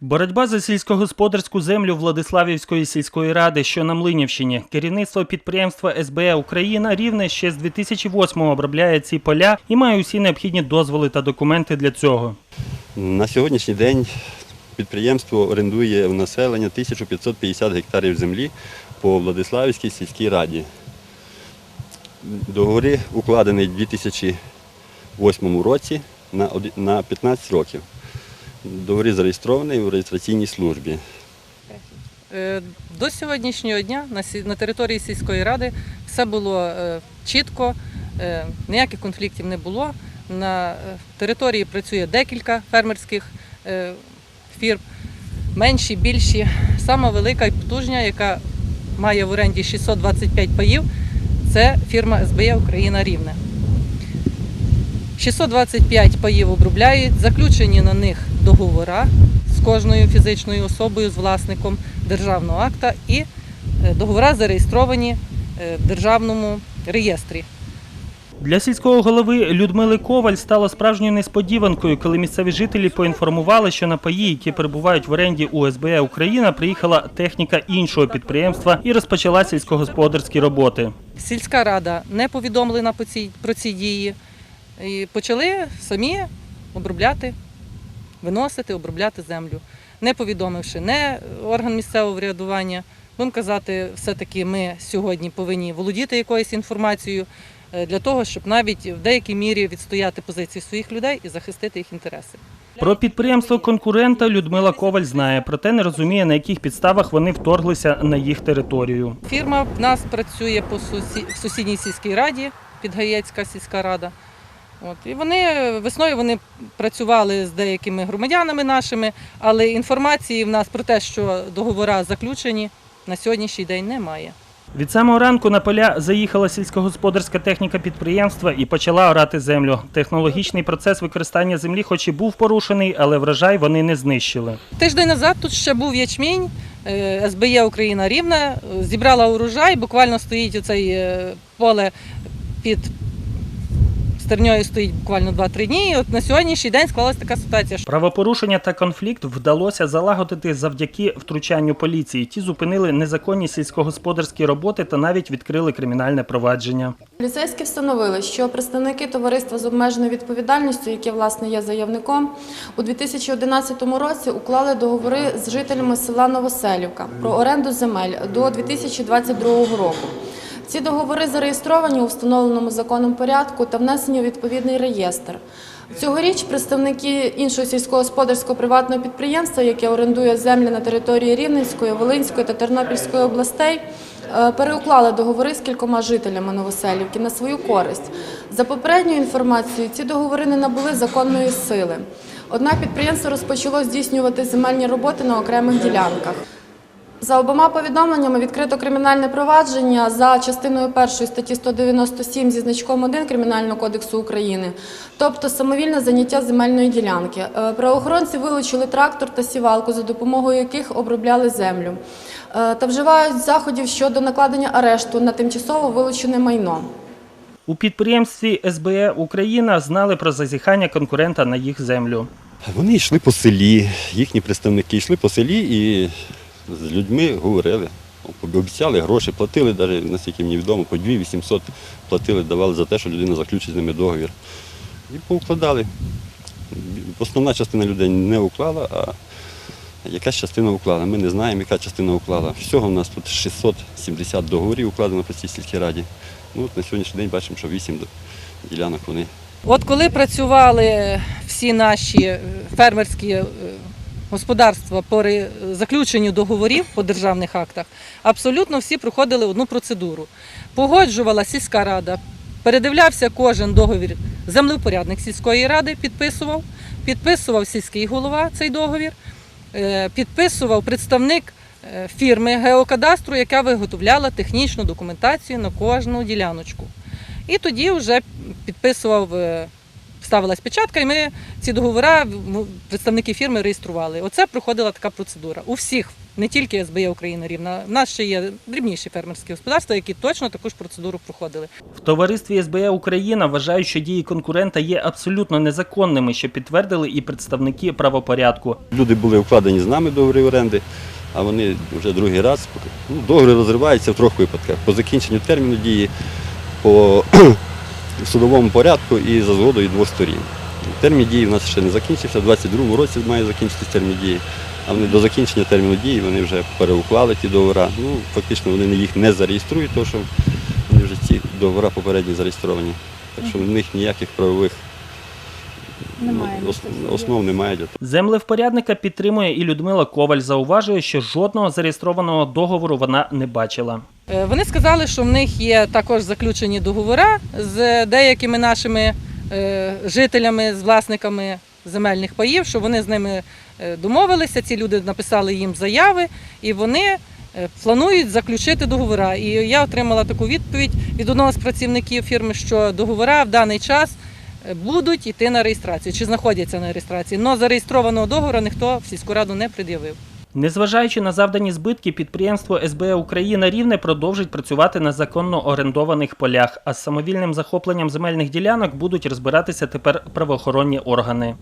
Боротьба за сільськогосподарську землю Владиславівської сільської ради, що на Млинівщині. Керівництво підприємства СБЕ Україна рівне ще з 2008-го обробляє ці поля і має усі необхідні дозволи та документи для цього. На сьогоднішній день підприємство орендує в населення 1550 гектарів землі по Владиславівській сільській раді. Договори укладені в 2008 році на 15 років. Договори зареєстровані в реєстраційній службі. Е, До сьогоднішнього дня на території сільської ради все було е, чітко, е, ніяких конфліктів не було. На території працює декілька фермерських фірм, менші, більші. Сама велика і потужня, яка має в оренді 625 паїв, це фірма СБЄ Україна Рівне. 625 паїв обробляють, заключені на них договори з кожною фізичною особою, з власником державного акта і е, договори зареєстровані е, в державному реєстрі. Для сільського голови Людмили Коваль стало справжньою несподіванкою, коли місцеві жителі поінформували, що на паї, які перебувають в оренді у СБЕ Україна, приїхала техніка іншого підприємства і розпочала сільськогосподарські роботи. Сільська рада не повідомлена про ці дії і почали самі обробляти, виносити, обробляти землю, не повідомивши не орган місцевого врядування. Будемо казати, все-таки ми сьогодні повинні володіти якоюсь інформацією е, для того, щоб навіть в деякій мірі відстояти позиції своїх людей і захистити їх інтереси. Про підприємство конкурента Людмила Коваль знає, проте не розуміє, на яких підставах вони вторглися на їх територію. Фірма в нас працює по сусідній сільській раді, Підгаєцька сільська рада. От. І вони весною вони працювали з деякими громадянами нашими, але інформації в нас про те, що договори заключені, на сьогоднішній день немає. Від самого ранку на поля заїхала сільськогосподарська техніка підприємства і почала орати землю. Технологічний процес використання землі, хоч і був порушений, але врожай вони не знищили. Тиждень назад тут ще був ячмінь, е, СБЄ Україна Рівна, зібрала урожай, буквально стоїть оцей е, поле під стерньою стоїть буквально 2-3 дні. І от на сьогоднішній день склалася така ситуація, що Правопорушення та конфлікт вдалося залагодити завдяки втручанню поліції. Ті зупинили незаконні сільськогосподарські роботи та навіть відкрили кримінальне провадження. Поліцейські встановили, що представники товариства з обмеженою відповідальністю, яке власне є заявником, у 2011 році уклали договори з жителями села Новоселівка про оренду земель до 2022 року. Ці договори зареєстровані у встановленому законом порядку та внесені у відповідний реєстр. Цьогоріч представники іншого сільськогосподарського приватного підприємства, яке орендує землі на території Рівненської, Волинської та Тернопільської областей, е, переуклали договори з кількома жителями Новоселівки на свою користь. За попередньою інформацією, ці договори не набули законної сили. Однак підприємство розпочало здійснювати земельні роботи на окремих ділянках. За обома повідомленнями відкрито кримінальне провадження за частиною першої статті 197 зі значком 1 Кримінального кодексу України, тобто самовільне заняття земельної ділянки. Е, Правоохоронці вилучили трактор та сівалку, за допомогою яких обробляли землю, е, та вживають заходів щодо накладення арешту на тимчасово вилучене майно. У підприємстві СБЕ Україна знали про зазіхання конкурента на їх землю. Вони йшли по селі, їхні представники йшли по селі і з людьми говорили. Обіцяли гроші, платили, навіть, наскільки мені відомо, по 2800 платили, давали за те, що людина заключить з ними договір. І поукладали. Основна частина людей не уклала, а якась частина уклала. Ми не знаємо, яка частина уклала. Всього у нас тут 670 договорів укладено по цій сільській раді. Ну, от на сьогоднішній день бачимо, що 8 ділянок вони От коли працювали всі наші е, фермерські е, господарства по заключенню договорів по державних актах, абсолютно всі проходили одну процедуру. Погоджувала сільська рада, передивлявся кожен договір землевпорядник сільської ради, підписував, підписував сільський голова цей договір, е, підписував представник е, фірми геокадастру, яка виготовляла технічну документацію на кожну діляночку. І тоді вже підписував, е, ставилась печатка, і ми ці договори представники фірми реєстрували. Оце проходила така процедура у всіх Не тільки СБЄ Україна рівна. В нас ще є дрібніші фермерські господарства, які точно таку ж процедуру проходили. В товаристві СБЕ Україна вважають, що дії конкурента є абсолютно незаконними, що підтвердили і представники правопорядку. Люди були вкладені з нами договори оренди, а вони вже другий раз. Ну, договори розриваються в трьох випадках: по закінченню терміну дії, по судовому порядку і за згодою двох сторін. Термін дії в нас ще не закінчився, в 22-му році має закінчитися термін дії. А вони до закінчення терміну дії вони вже переуклали ті договори. Ну, фактично вони їх не зареєструють, тому що вони вже ці договори попередні зареєстровані. Так що в них ніяких правових Немає ну, основ немає. для Землевпорядника підтримує і Людмила Коваль. Зауважує, що жодного зареєстрованого договору вона не бачила. Е, Вони сказали, що в них є також заключені договори з деякими нашими е, жителями, з власниками земельних паїв, що вони з ними е, домовилися. Ці люди написали їм заяви, і вони планують заключити договори. І я отримала таку відповідь від одного з працівників фірми, що договори в даний час будуть йти на реєстрацію чи знаходяться на реєстрації. але зареєстрованого договору ніхто в сільську раду не пред'явив. Незважаючи на завдані збитки, підприємство СБУ Україна Рівне продовжить працювати на законно орендованих полях, а з самовільним захопленням земельних ділянок будуть розбиратися тепер правоохоронні органи.